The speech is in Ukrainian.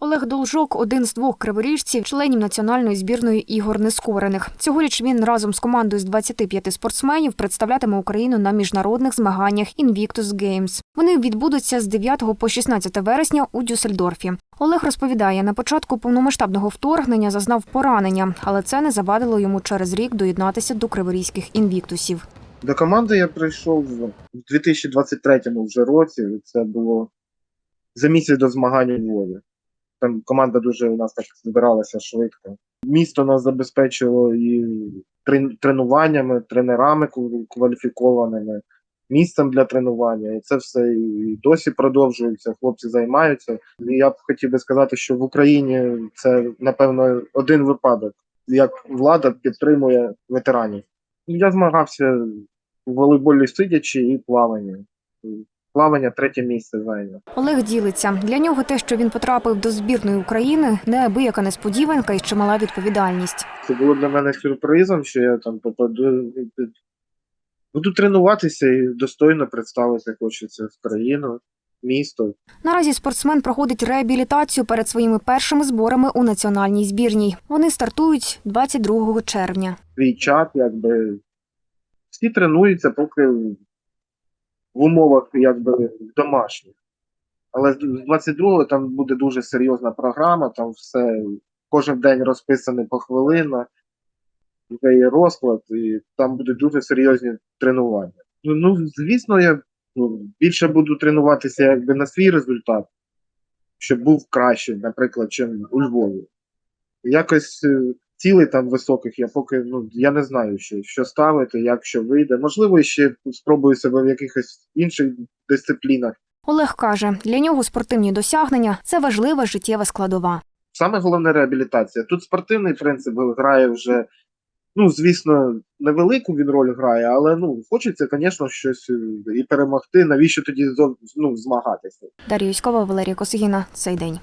Олег Должок один з двох криворіжців, членів національної збірної ігор нескорених. Цьогоріч він разом з командою з 25 спортсменів представлятиме Україну на міжнародних змаганнях Invictus Games. Вони відбудуться з 9 по 16 вересня у Дюссельдорфі. Олег розповідає, на початку повномасштабного вторгнення зазнав поранення, але це не завадило йому через рік доєднатися до криворізьких інвіктусів. До команди я прийшов в 2023 вже році. Це було за місяць до змагань у Львові. Там команда дуже у нас так збиралася швидко. Місто нас забезпечило і тренуваннями, тренерами кваліфікованими, місцем для тренування. І це все і досі продовжується. Хлопці займаються. І я б хотів би сказати, що в Україні це напевно один випадок, як влада підтримує ветеранів. Я змагався у волейболі сидячи і плаванні. Плавання третє місце зайняв. Олег ділиться. Для нього те, що він потрапив до збірної України, неабияка несподіванка і чимала відповідальність. Це було для мене сюрпризом, що я там попаду. Буду тренуватися і достойно представити хочеться в країну, місто. Наразі спортсмен проходить реабілітацію перед своїми першими зборами у національній збірній. Вони стартують 22 червня. Свій чат, якби всі тренуються, поки в умовах якби домашніх. Але з 22-го там буде дуже серйозна програма, там все кожен день розписаний по хвилинах, вже є розклад, і там будуть дуже серйозні тренування. Ну, ну звісно, я ну, більше буду тренуватися якби на свій результат, щоб був кращий, наприклад, чим у Львові. Якось е, цілей там високих я поки ну я не знаю, що, що ставити, як що вийде. Можливо, ще спробую себе в якихось інших дисциплінах. Олег каже, для нього спортивні досягнення це важлива життєва складова. Саме головне реабілітація. Тут спортивний принцип грає вже, ну, звісно, невелику він роль грає, але ну, хочеться, звісно, щось е, і перемогти. Навіщо тоді ну, змагатися? Дар'я Юськова, Валерія Косигіна. Цей день.